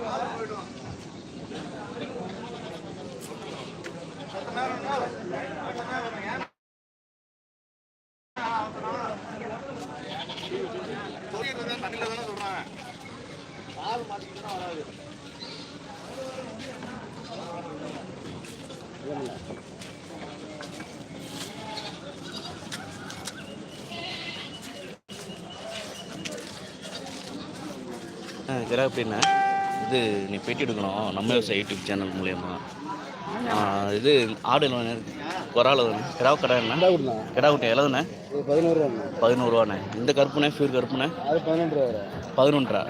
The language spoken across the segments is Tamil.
ஆ இதெல்லாம் எப்படின்னா இது நீ பேட்டி எடுக்கணும். நம்ம விவசாய யூடியூப் சேனல் மூலயமா. இது ஆடு குறால கிடா கடை என்ன? கிடா குட்டி எவ்வளோண்ணே பதினோரு பதினோருவாண்ணே. இந்த கருப்புண்ணே ஃபியூர் கருப்புண்ணே? அது பன்னெண்டு ரூபா பதினொன்றா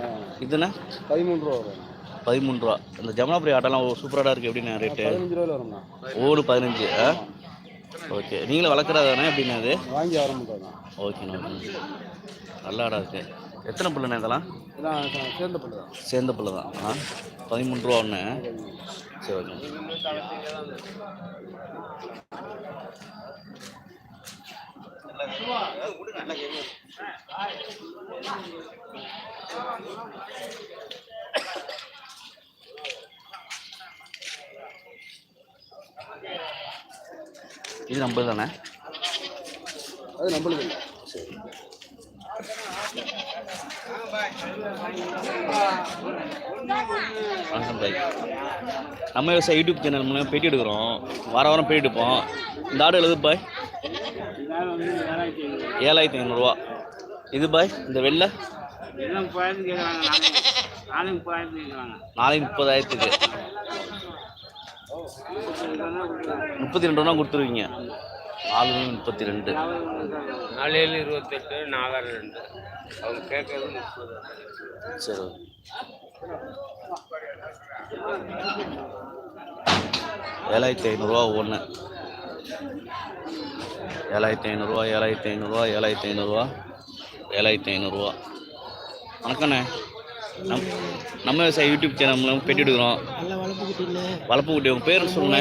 இதுண்ணே? பதிமூணு ரூபா வரும். பதிமூணு ரூபா இந்த ஜமுனாபுரி ஆட்டெல்லாம் சூப்பராக இருக்குது எப்படிண்ணே ரேட்டு? ஓடு பதினஞ்சு ஆ? ஓகே. நீங்களும் வளர்க்குறதானே? எப்படிண்ணே அது? வாங்கி தான் ஓகேண்ணே ஓகே நல்ல ஆடாக இருக்குது எத்தனை புல்லுண்ணே இதெல்லாம்? சேர்ந்த பல்லு தான். சேர்ந்த புல்லு தான். ஆ? பதிமூணு ரூபா ஒன்று சரி ஓகே. இது நம்பது தானே? அது நம்மளுக்கு இல்லை. சரி. வணக்கம் பாய். நம்ம விவசாய யூடியூப் சேனல் மூலம் பேட்டி எடுக்கிறோம். வார வாரம் பேட்டி எடுப்போம். இந்த ஆடு எழுது பாய்? ஏழாயிரத்தி ஐநூறுரூவா இது பாய் இந்த வெள்ளை? நாளைக்கு முப்பதாயிரத்துக்கு. முப்பத்தி ரெண்டு ரூபா கொடுத்துருவீங்க. நாலு மணி முப்பத்தி ரெண்டு நாலு ஏழு இருபத்தெட்டு நாலாயிரம் ரெண்டு அவங்க கேட்கறது முப்பது. சரி. ஏழாயிரத்தி ஐநூறுரூவா ஒன்று. ஏழாயிரத்தி ஐநூறுரூவா ஏழாயிரத்தி ஐநூறுரூவா ஏழாயிரத்தி ஐநூறுரூவா ஏழாயிரத்தி ஐநூறுரூவா வணக்கண்ணே. நம் நம்ம விவசாய யூடியூப் சேனல் மூலம் நல்ல வளர்ப்பு குட்டி உங்கள் பேர் சொல்லுண்ணே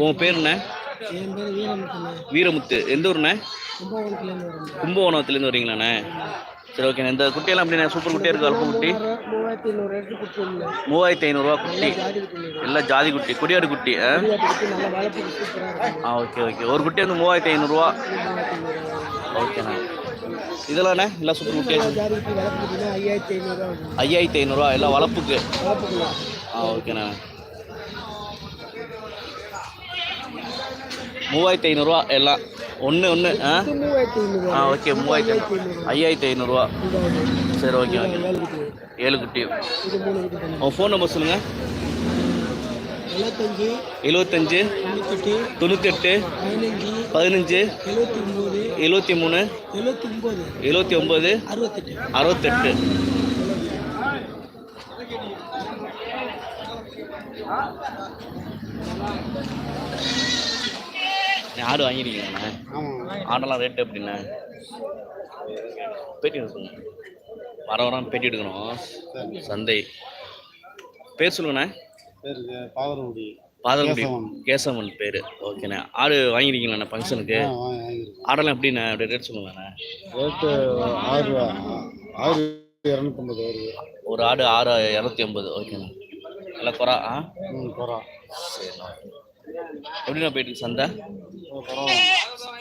உங்கள் பேர் என்ன? என் பேர் வீரமுத்துண்ணே. வீரமுத்து. எந்த ஊருண்ணே? கும்பகோணத்துலேருந்து வரீங்களாண்ணே? சரி ஓகேண்ணே. இந்த குட்டியெல்லாம் எப்படிண்ணே? சூப்பர் குட்டியாக இருக்குது வளர்ப்பு குட்டி. மூவாயிரத்தி குட்டி ஐநூறுரூவா குட்டி. குட்டி எல்லாம் ஜாதி குட்டி. கொடியாடு குட்டி ஆ? குட்டி குட்டி ஓகே ஓகே. ஒரு குட்டி வந்து மூவாயிரத்தி ஐநூறுரூவா ஓகேண்ணா. இதெல்லாம்ண்ணே எல்லாம் சூப்பர் குட்டி குட்டி குட்டினா ஐயாயிரத்தி ஐநூறுரூவா எல்லாம் வளர்ப்புக்கு. ஆ ஓகேண்ணா. மூவாயிரத்தி ஐநூறுரூவா எல்லாம். ஒன்று ஒன்று ஆ? ஓகே மூவாயிரத்தி ஐயாயிரத்தி ஐநூறுரூவா சரி ஓகே ஓகே. ஏழு குட்டி. ஏழு குட்டி இது மூணு குட்டி பண்ணி உங்கள் ஃபோன் நம்பர் சொல்லுங்கள் எழுபத்தஞ்சு தொண்ணூத்தெட்டு பதினஞ்சு எழுபத்தி மூணு எழுபத்தி ஒம்பது அறுபத்தெட்டு. நீ ஆடு வாங்கிருக்கீங்கண்ணே ஆடெல்லாம் ரேட்டு எப்படிண்ணே பேட்டி எடுக்கணும் வர வாரம் பேட்டி எடுக்கணும். சந்தை. பேர் சொல்லுங்கண்ணே. பாதரமுடி பாதல்குடி கேசவன். பேர். ஓகேண்ணே. ஆடு வாங்கிருக்கீங்களாண்ணே ஃபங்க்ஷனுக்கு? ஆடெல்லாம் எப்படிண்ணே? அப்படி ரேட் சொல்லுங்கண்ணே. ரேட்டு ஆறு ஆறு இரநூத்தம்பது வருது. ஒரு ஆடு ஆறு இரநூத்தி ஐம்பது. ஓகேண்ணா. நல்லா குறா ஆ? குறா. சரிண்ணா எப்படிண்ணா போயிட்டு சந்தை?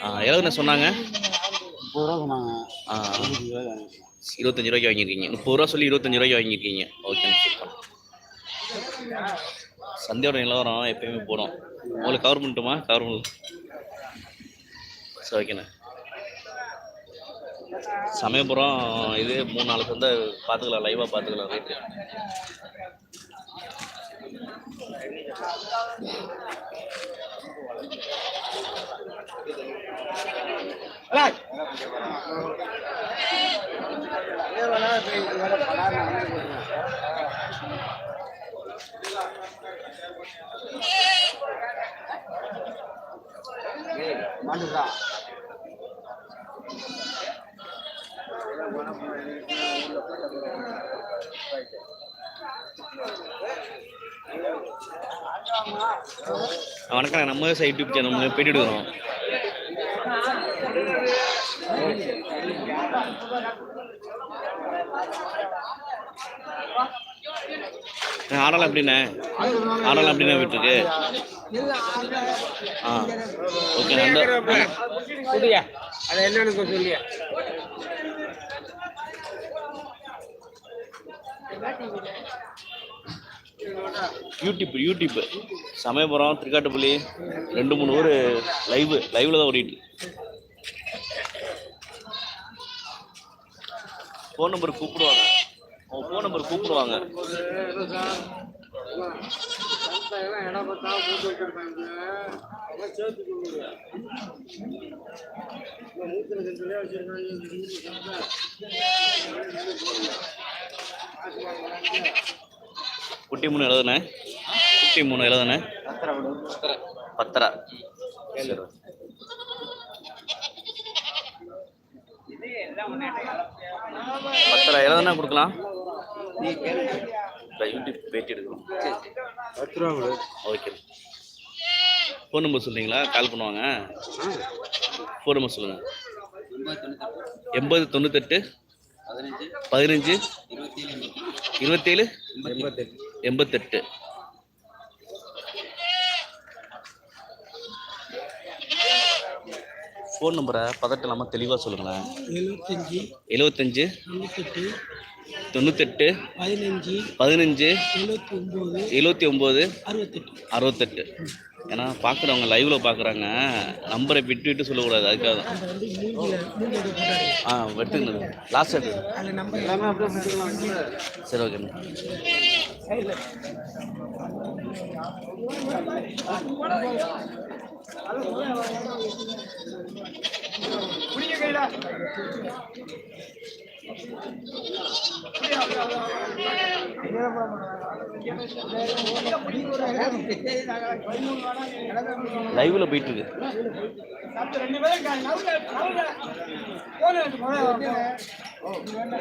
ஆ எவ்வளோண்ணே சொன்னாங்க? முப்பது ரூபா சொன்னாங்க. ஆ. இருபத்தஞ்சு ரூபாய்க்கு வாங்கியிருக்கீங்க. முப்பது ரூபா சொல்லி இருபத்தஞ்சு ரூபாய்க்கு வாங்கியிருக்கீங்க. சூப்பர் சந்தையோட நிலவரம் எப்பயுமே போடும் உங்களுக்கு கவர் பண்ணட்டுமா? கவர் பண்ணல சரி ஓகேண்ணே. சமயபுரம் இது மூணு நாலு சந்தை பார்த்துக்கலாம். லைவாக பார்த்துக்கலாம். ரேட்டு மாட்டுதான் வணக்கம் நம்ம விவசாய யூடியூப் சேனல் பேட்டி எடுக்கிறோம் ஆடலாம் எப்படிண்ணே ஆடலாம் எப்படிண்ணே வீட்டுக்கு ஆ ஓகே அந்த அது என்னன்னு சொல்லியா? YouTube YouTube. சமயபுரம் திருக்காட்டுப்பள்ளி ரெண்டு மூணு ஊர் லைவ் லைவ்ல தான் ஓடிட்டு. ஃபோன் நம்பர் கூப்பிடுவாங்க. அவங்க ஃபோன் நம்பர் கூப்பிடுவாங்க. குட்டி மூணு எழுதுனே. குட்டி மூணு எழுதுனே. பத்தரை சரி. பத்தரை எழுதுனா கொடுக்கலாம். யூடியூப் பேட்டி எடுக்கணும். பத்து ரூபா ஓகே. ஃபோன் நம்பர் சொல்றீங்களா? கால் பண்ணுவாங்க. ஃபோன் நம்பர் சொல்லுங்கள் எண்பது தொண்ணூத்தெட்டு பதினஞ்சு இருபத்தேழு எண்பத்தெட்டு. ஃபோன் நம்பரை பதட்டம் இல்லாமல் தெளிவாக சொல்லுங்களேன். எழுபத்தஞ்சி எழுபத்தஞ்சு தொண்ணூத்தெட்டு தொண்ணூத்தெட்டு பதினஞ்சு பதினஞ்சு எழுபத்தி ஒம்பது எழுபத்தி ஒம்பது அறுபத்தெட்டு அறுபத்தெட்டு ஏன்னா பார்க்குறவங்க லைவில் பார்க்குறாங்க நம்பரை விட்டு விட்டு சொல்லக்கூடாது அதுக்காக தான். அந்த வந்து மூஞ்சில மூஞ்சி எடுத்து போட்டாரு ஆ எடுத்துக்கணும் கையில. லைவ்ல போயிட்டு இருக்கு. எல்லாமே அப்படியே சரி ஓகேண்ணா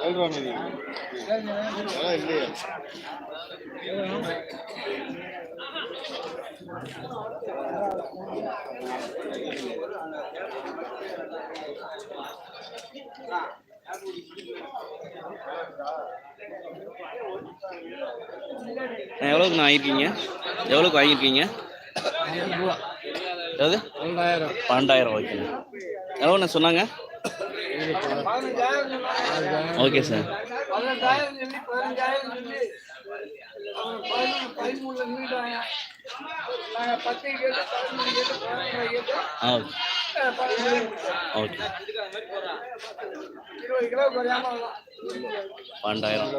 லைவ்ல போயிட்டு இருக்கு எவ்வளோக்கு வாங்கியிருக்கீங்க? எவ்வளோக்கு வாங்கியிருக்கீங்க? ரெண்டாயிரம். பன்னெண்டாயிரம் ஓகேண்ணா எவ்வளோண்ணா சொன்னாங்க? ஓகே சார் ஆ ஓகே. ஓகே. பன்னெண்டாயிரம்.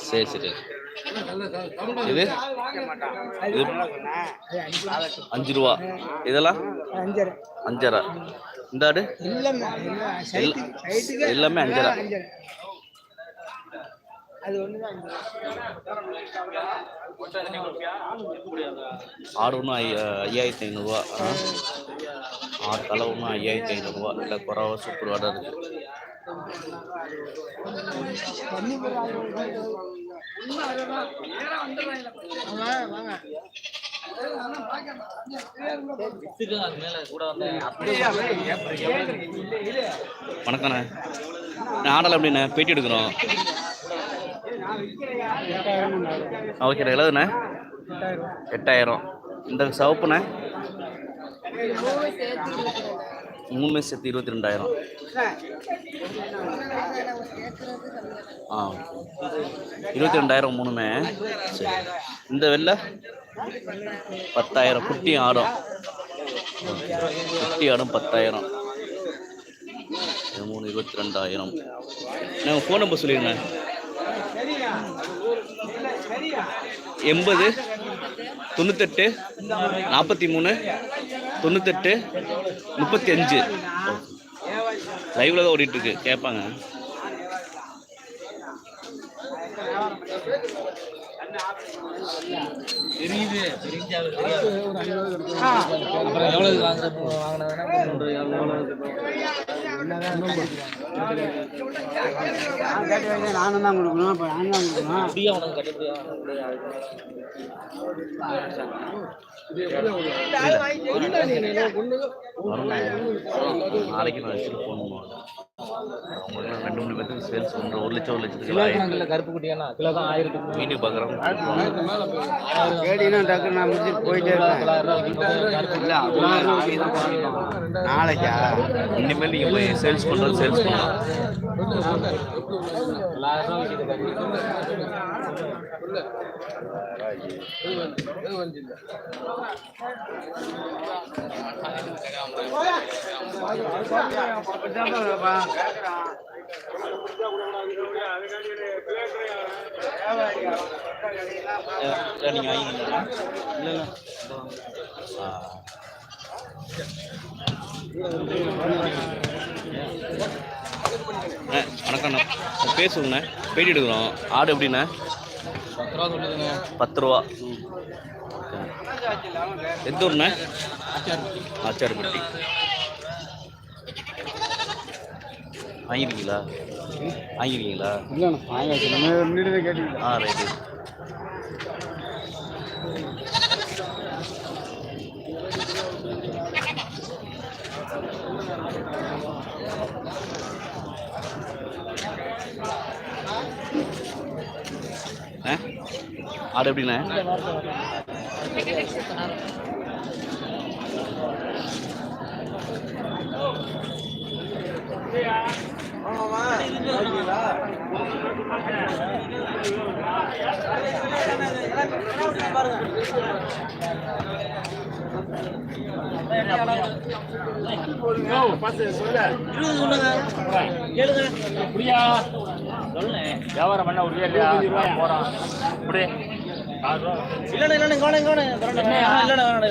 சரி சரி. இது? அஞ்சு ரூபா. இதெல்லாம்? அஞ்சரை. இந்த ஆடு எல்லாமே அஞ்சரை. ஆடு ஒன்று ஐ ஐயாயிரத்தி ஐநூறுரூவா ஆறு தலை ஒன்று ஐயாயிரத்தி ஐநூறுரூவா இல்லை குறவா சூப்பர் வாடை வாங்க வாங்க. வணக்கண்ணே. நான் ஆடலை எப்படிண்ணே பேட்டி எடுக்கிறோம். ஓகே எழுதுண்ணே. எட்டாயிரம். இந்த சவப்புண்ணே? மூணுமே சேர்த்து இருபத்தி ரெண்டாயிரம். ஆ இருபத்தி ரெண்டாயிரம் மூணுமே. சரி. இந்த வெள்ளை? பத்தாயிரம். குட்டி ஆடும். குட்டி ஆடும் பத்தாயிரம். மூணு இருபத்தி ரெண்டாயிரம். நான் ஃபோன் நம்பர் சொல்லிடுங்க எண்பது தொண்ணூத்தெட்டு நாற்பத்தி மூணு தொண்ணூத்தெட்டு முப்பத்தி அஞ்சு. லைவ்ல தான் ஓடிட்டு இருக்கு கேட்பாங்க. நானும் தான் கொடுக்கணும் இப்போ தான் கொடுக்கணும் நாளைக்கு நான் வச்சுட்டு போகணும் ரெண்டு மூணு பேருக்கு சேல்ஸ் பண்ணுறோம் ஒரு லட்சம் ஒரு லட்சத்துக்கு கருப்பு கிலோ தான் பார்க்குறோம் நான் முடிச்சுட்டு போயிட்டே இருக்கேன் நாளைக்கு? இனிமேல் நீங்கள் போய் சேல்ஸ் பண்ணுறது சேல்ஸ் பண்ணலாம். நீங்கள் வாங்கிக்கிறீங்களா இல்லை இல்லை அண்ணே வணக்கம்ண்ணா பேட்டி எடுக்கிறோம் ஆடு எப்படிண்ணே பத்து ரூபா சொல்லுதுங்க பத்து ரூபா எந்த ஊர்ண்ணே ஆச்சார்பட்டி வாங்கிருக்கீங்களா? வாங்கிருக்கீங்களா? ஆ ரைட்டு. ஆடு எப்படிண்ணே? வியாபாரம் பண்ண உரிய இல்லையா போறான் இப்படி இல்லண்ணே இல்லண்ணே கவனம் கவனம் இல்லண்ணே இல்லண்ணே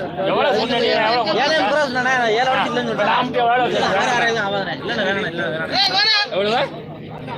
எவ்வளவு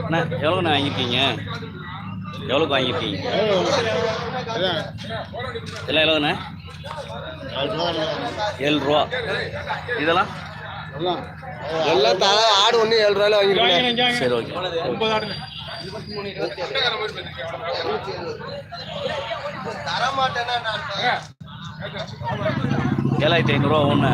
அண்ணா எவ்வளோண்ணா வாங்கியிருக்கீங்க? எவ்வளோக்கு வாங்கியிருக்கீங்க? எல்லாம் எவ்வளோண்ணே? ஏழு ரூபா. இதெல்லாம்? எல்லாம் தலை ஆடு ஒன்று ஏழு ரூபாயில வாங்கிருக்கேன் சரி ஓகே. ஏழாயிரத்தி ஐநூறுரூவா ஒன்று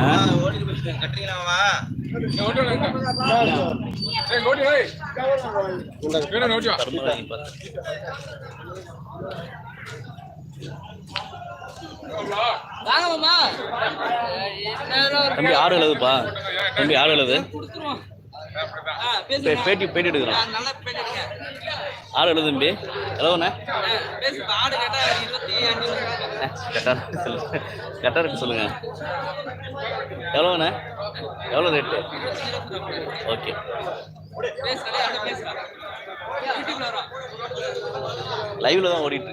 தம்பி ஆறு எழுதுப்பா. தம்பி ஆறு எழுது. பேட்டி பேட்டி எடுக்கிறோம். ஆறு எழுது தம்பி. எவ்வளோண்ணே கரெக்டாக சொல்லுங்க கரெக்டாக இருக்கு சொல்லுங்க. எவ்வளோண்ணே எவ்வளோ ரேட்டு ஓகே. லைவ்ல தான் ஓடிட்டு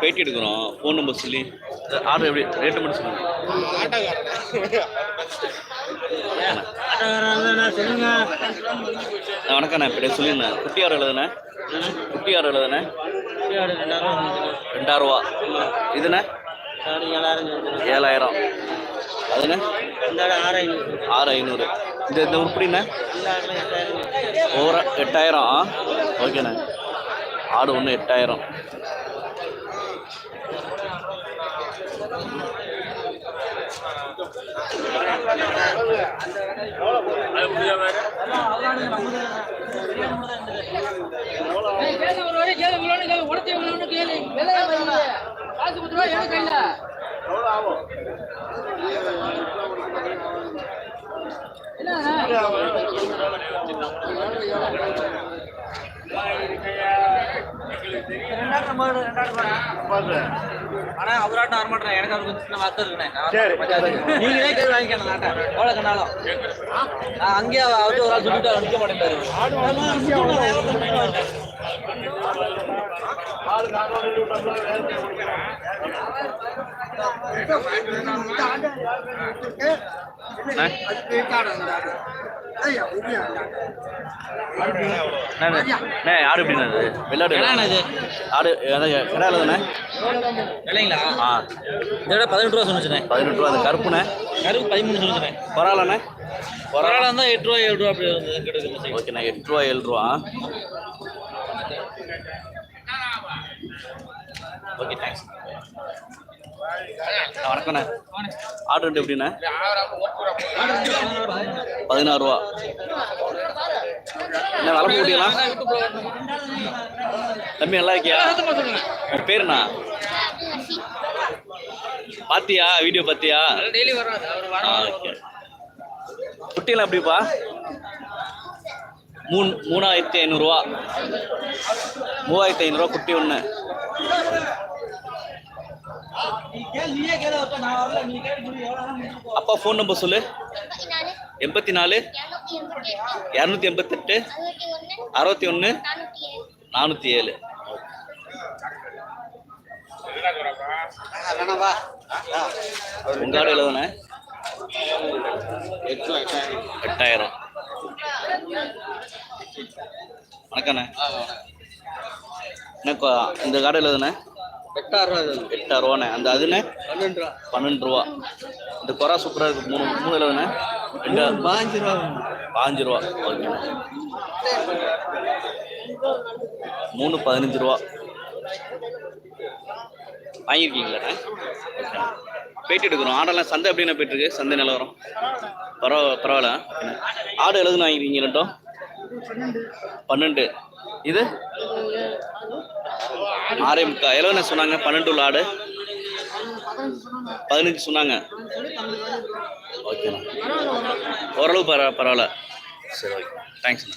பேட்டி எடுக்கிறோம். ஃபோன் நம்பர் சொல்லி. ஆர்டர் எப்படி? ரேட்டு மட்டும் சொல்லுங்க. நான் இப்போ சொல்லியிருந்தேன் குட்டி ஆறு எழுதுண்ணே குட்டி ஆறு எழுதுண்ணே ரெண்டாயிரம் ரூபா. இதுண்ணே ஏழாயிரம். அதுண்ணே இந்த ஆறு ஐநூறு ஆறு ஐநூறு இந்த இந்த உருப்படிண்ணே ஒரு எட்டாயிரம். ஓகேண்ணே. ஆடு ஒன்று எட்டாயிரம். ஆனா அவராட்டம் வர மாட்டேன் எனக்கு அவருக்கு சின்ன வார்த்தை இருக்குண்ணே. நீங்களே கேள்வி வாங்கிக்கணும் நாட்டை எவ்வளவு கண்டாலும். நான் அங்கேயே அவர்கிட்ட ஒரு ஆள் சொல்லிட்டு அவர் நிற்க மாட்டேன் ஆடு எப்படிண்ணே இது? வெள்ளாடு? ஆடு அதான் கிடா எழுதுண்ணே இல்லைங்களா ஆ. இதோட பதினெட்டு ரூபா சொன்னுச்சுண்ணே பதினெட்டு ரூபா அது கருப்புண்ணே? கருப்பு பதிமூணு சொன்னுச்சுண்ணே பரவாயில்லண்ணே பரவாயில்ல இருந்தால் எட்டு ரூபா ஏழு ரூபா அப்படி ஓகேண்ணே எட்டு ரூபா ஏழு ரூபா. ஓகே தேங்க்ஸ் வணக்கண்ணே ஆடு ரெண்டு எப்படிண்ணே? பதினாறு ரூபா. என்ன விலை போட்டியலாம் தம்பி நல்லா இருக்கியா? உன் பேருண்ணா பாத்தியா? வீடியோ பாத்தியா? குட்டியெல்லாம் எப்படிப்பா? மூணு மூணாயிரத்தி ஐநூறுரூவா மூவாயிரத்தி ஐநூறுரூவா குட்டி ஒன்று அப்பா ஃபோன் நம்பர் சொல்லு. எண்பத்தி நாலு இரநூத்தி எண்பத்தெட்டு அறுபத்தி ஒன்று நானூற்றி ஏழு உங்களோட எழுதுன எட்டாயிரம். வணக்கண்ணே இந்த கடையில் எழுதுனே? எட்டாயிரம் ரூபா ரூபாண்ணே அந்த அதுண்ணே? பன்னெண்டு ரூபா. பன்னெண்டு ரூபா இந்த கொரா சூப்பராக இருக்குது மூணு மூணு எழுதுண்ணே ரெண்டு பாஞ்சு ரூபா. பாஞ்சு ரூபா ஓகே மூணு பதினஞ்சு ரூபா. வாங்கியிருக்கீங்களாண்ணே? ஓகே போயிட்டு எடுக்கிறோம். ஆடெல்லாம் சந்தை எப்படிண்ணே போயிட்டுருக்கு சந்தை நிலவரம். பரவ பரவாயில்ல. ஆடு எழுதுன்னு வாங்கிருக்கீங்க ரெண்டும்? பன்னெண்டு. இது? ஆறே முக்கா. எவ்வளோண்ணே சொன்னாங்க? பன்னெண்டு உள்ள ஆடு. பதினஞ்சு சொன்னாங்க. ஓகேண்ணா ஓரளவு பரவ பரவாயில்ல. சரி ஓகே தேங்க்ஸ்ண்ணா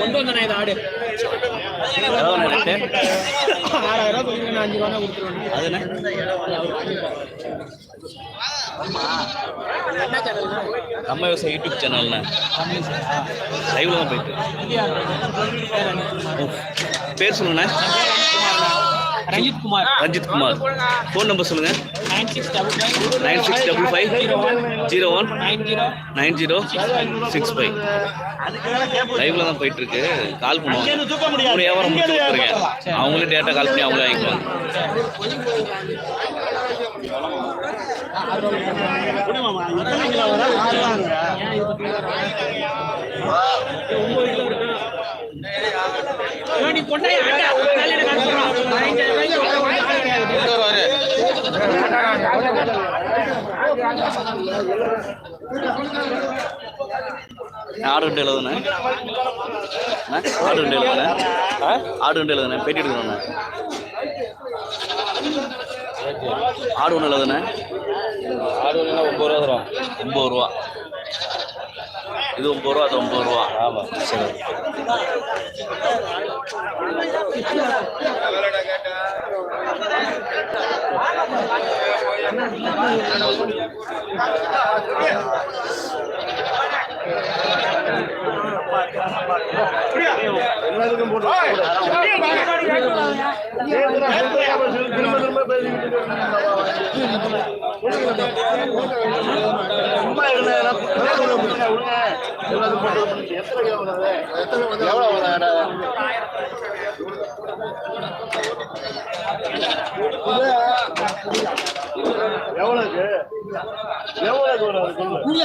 கொண்டு வந்தேன் இது ஆடு எவ்வளோ ரேட்டு ஆறாயிரம் ரூபா சொல்லி அஞ்சு ரூபா கொடுத்துருவேன் அதுண்ணே நம்ம விவசாய யூடியூப் சேனல்ண்ணே லைவ்ல தான் போயிட்டு பேர் சொல்லுண்ணே ரஞ்சித் குமார் ரஞ்சித் குமார் ஃபோன் நம்பர் சொல்லுங்க nine six double five nine six double five zero one nine zero nine zero six five லைவ்ல தான் போயிட்டு இருக்கு கால் பண்ணுவாங்க மூணு வியாபாரம் முடிச்சு கொடுத்துருக்கேன் அவங்களே டேட்டா கால் பண்ணி அவங்களே வாங்கிக்குவாங்க ஆடு ரெண்டு எழுதுனே. ஆடு ரெண்டு எழுதுனே. ஆடு ரெண்டு எழுதுனே. பேட்டி எடுக்கணுண்ணே ஆடு ஒன்று எழுதுண்ணே ஆடு ஒன்றுனா ஒம்பது ரூபா தரும் ஒம்பது ரூபா. இது ஒம்பது ரூபா அது ஒம்பது ரூபா. ஆமாம் சரி. எவ்வளவுக்கு எவ்வளவுக்கு வரும் சொல்லு எவ்வளவுக்கு காசு? எவ்வளவு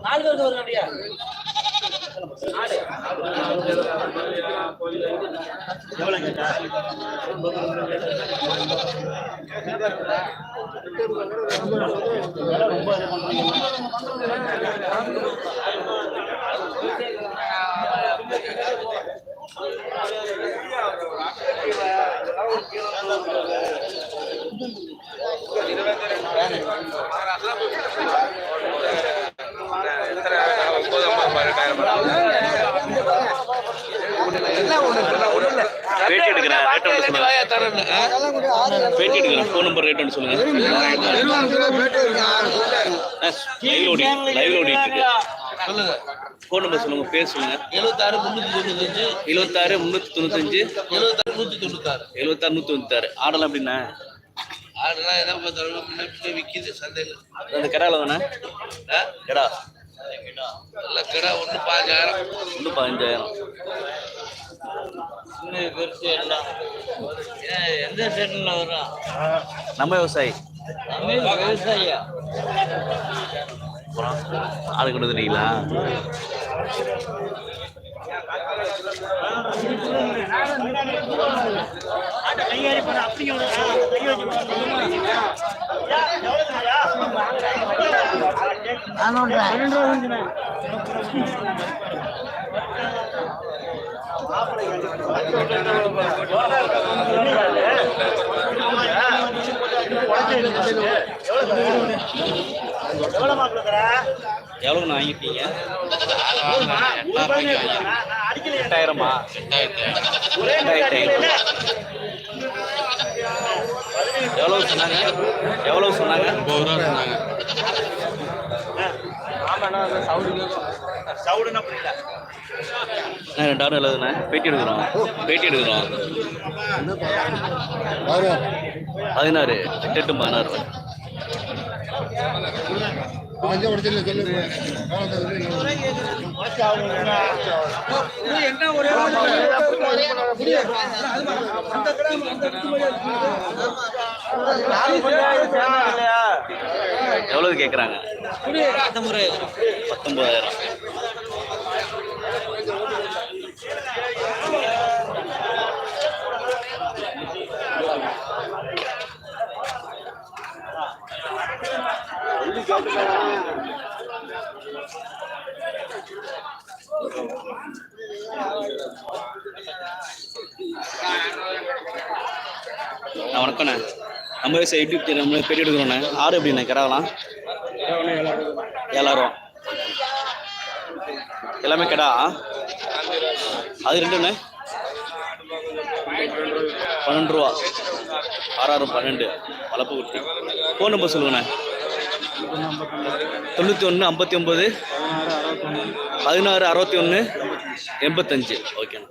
நாலு பேருக்கு ஒரு நடியா இருபத்தி ரெண்டு ரேட் ஒன்று சொல்லுங்க பேட்டி எடுக்கிறேன் ஃபோன் நம்பர் ரேட் சொல்லுங்க லைவ் ஓடி லைவ் சொல்லுங்க ஃபோன் நம்பர் சொல்லுங்க பேர் சொல்லுங்க எழுபத்தாறு தொண்ணூத்தஞ்சு எழுபத்தாறு முந்நூற்றி தொண்ணூத்தஞ்சு எழுபத்தாறு நூத்தி தொண்ணூத்தாறு எழுபத்தாறு நூற்றி தொண்ணூத்தாறு ஆடலாம் எப்படிண்ணா ஆடுலாம் எதை பார்த்தாலும் முன்ன பின்ன விற்கிது சந்தையில். அந்த கடால தானே? கடா நல்ல கடை ஒன்று பாஞ்சாயிரம் இன்னும் பதினஞ்சாயிரம் இன்னும் பெருசு எல்லாம் எந்த செட்டில் வரும் நம்ம விவசாயி நம்ம விவசாயியா ஆளு ஆடு கொண்டு வந்துட்டீங்களா எவ்வளோண்ணா வாங்கிட்டீங்க எட்டாயிரமா எட்டாயிரத்தி ஐநூறு எவ்வளவு சொன்னாங்க? எவ்வளவு சொன்னாங்க? அண்ணா, ரெண்டாயிரம் எழுதுண்ணே பேட்டி எடுக்கிறோம். பேட்டி எடுக்கிறோம். பதினாறு. எட்டு எட்டு பதினாறு எவ்வளவு கேட்குறாங்க பத்தொன்பதாயிரம். வணக்கண்ணே நம்ம விவசாய யூடியூப் சேனல் நம்ம பெரிய எடுக்கிறோண்ணே ஆறு எப்படிண்ணே கிடாலாம் ஏழாயிரம். எல்லாமே கிடா? அது ரெண்டுண்ணே பன்னெண்டு ரூபா. ஆறாயிரம் பன்னெண்டு. வளப்பு குட்டி. ஃபோன் நம்பர் சொல்லுங்கண்ணே. தொண்ணூற்றி ஒன்று ஐம்பத்தி ஒம்பது பதினாறு அறுபத்தி ஒன்று எண்பத்தஞ்சு ஓகேண்ணா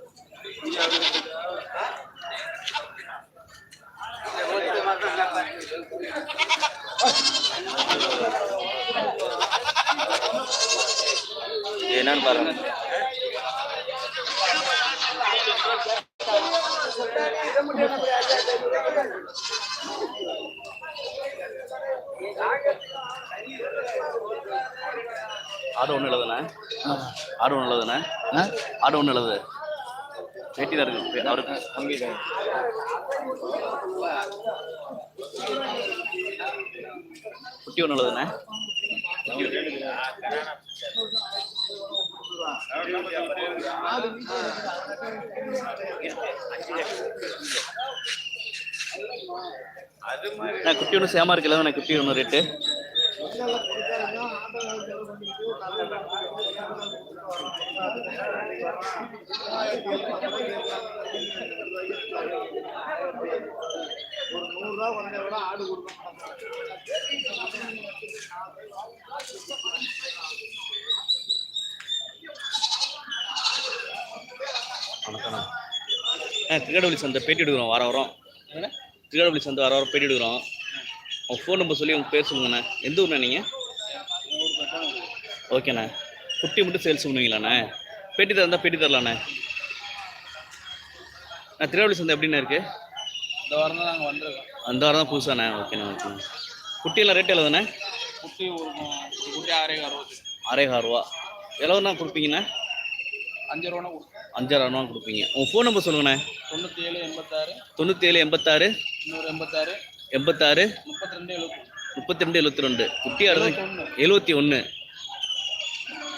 என்னன்னு பாருங்க ஆடு ஒன்று எழுதுண்ணே ஆடு ஒன்று எழுதுண்ணே ஆடு ஒன்று எழுது. பேட்டி தான் இருக்கு அவருக்கு குட்டி ஒன்று எழுதுண்ணே குட்டி ஒன்று சேமா இருக்குல்ல குட்டி ஒன்று ரேட்டு வணக்கம் ஆ திருக்கடவுளி சந்தை பேட்டி எடுக்கிறோம் வார வாரம். திருக்கடவுளி சந்தை வார வாரம் பேட்டி எடுக்கிறோம். உங்கள் ஃபோன் நம்பர் சொல்லி உங்கள் பேர் சொல்லுங்கண்ணே. எந்த ஊர்ண்ணா நீங்கள் ஓகேண்ணே. குட்டி மட்டும் சேல்ஸ் பண்ணுவீங்களாண்ணே? பேட்டி தரந்தா பேட்டி தரலாண்ணே. நான் திருக்கடவுளி சந்தை எப்படிண்ணே இருக்குது இந்த வாரம் தான் நாங்கள் வந்திருக்கோம். அந்த வாரம் தான் புதுசாண்ணே? ஓகேண்ணே ஓகேண்ணே. குட்டியெல்லாம் ரேட் எவ்வளோண்ணே குட்டி ஒரு குட்டி ஆறே அறுபது. ரூபா. எவ்வளோண்ணா கொடுப்பீங்கண்ணே? அஞ்சு ரூபா அஞ்சாயிரம் ரூபா கொடுப்பீங்க. உங்கள் ஃபோன் நம்பர் சொல்லுங்கண்ணே. தொண்ணூற்றி ஏழு எண்பத்தாறு. தொண்ணூற்றி ஏழு எண்பத்தாறு. இன்னொரு எண்பத்தாறு. எண்பத்தாறு? முப்பத்தி ரெண்டு எழுபத்தி ரெண்டு எழுபத்தி குட்டி அறுபது எழுபத்தி ஒன்று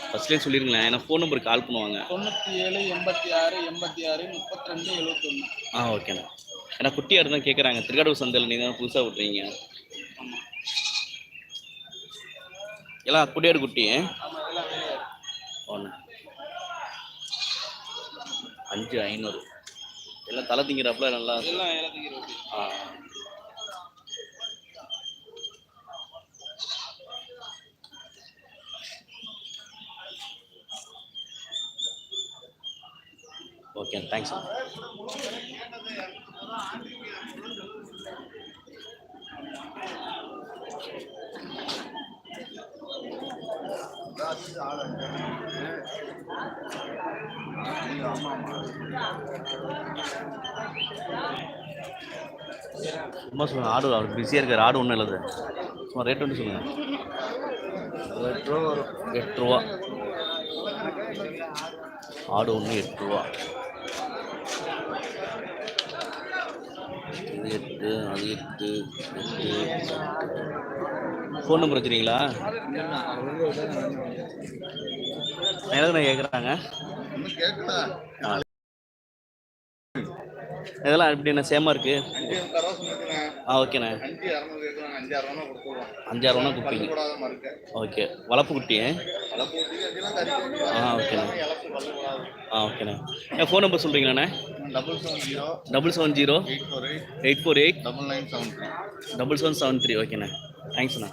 ஃபஸ்ட்லேயே சொல்லிருங்களேன். ஏன்னா ஃபோன் நம்பருக்கு கால் பண்ணுவாங்க. தொண்ணூற்றி ஏழு எண்பத்தி ஆறு எண்பத்தி ஆறு முப்பத்தி ரெண்டு எழுபத்தொன்று ஆ ஓகேண்ணா ஏன்னா குட்டியாக இருந்தால் கேட்குறாங்க திருக்காடூர் சந்தையில் நீங்கள் தான் புதுசாக விட்றீங்க எல்லாம் குட்டியாடு குட்டி ஒன்று அஞ்சு ஐநூறு. எல்லாம் தலை திங்கிறப்பல நல்லா எல்லாம் ஆ. ஓகே தேங்க்ஸ் சும்மா சொல்லுங்க ஆடு அவர் பிஸியாக இருக்கார். ஆடு ஒன்றும் இல்லது சும்மா ரேட் ஒன்று சொல்லுங்க. எட்டு ரூபா. வரும் எட்டு ரூபா ஆடு ஒன்று எட்டு ரூபா. இது எட்டு அது எட்டு எட்டு ஃபோன் நம்பர் வச்சுருக்கீங்களா எதுக்கு நான் கேட்குறாங்க இதெல்லாம் எப்படி என்ன சேமா இருக்கு? ஆ ஓகேண்ணே அஞ்சாயிரம் ரூபா குப்பிங்க ஓகே வளர்ப்பு குட்டி ஆ ஓகேண்ணே ஆ ஓகேண்ணே என் phone number சொல்கிறீங்களாண்ணே double seven zero double seven eight four eight double nine seven three. Double seven seven three. ஓகேண்ணே தேங்க்ஸ்ண்ணா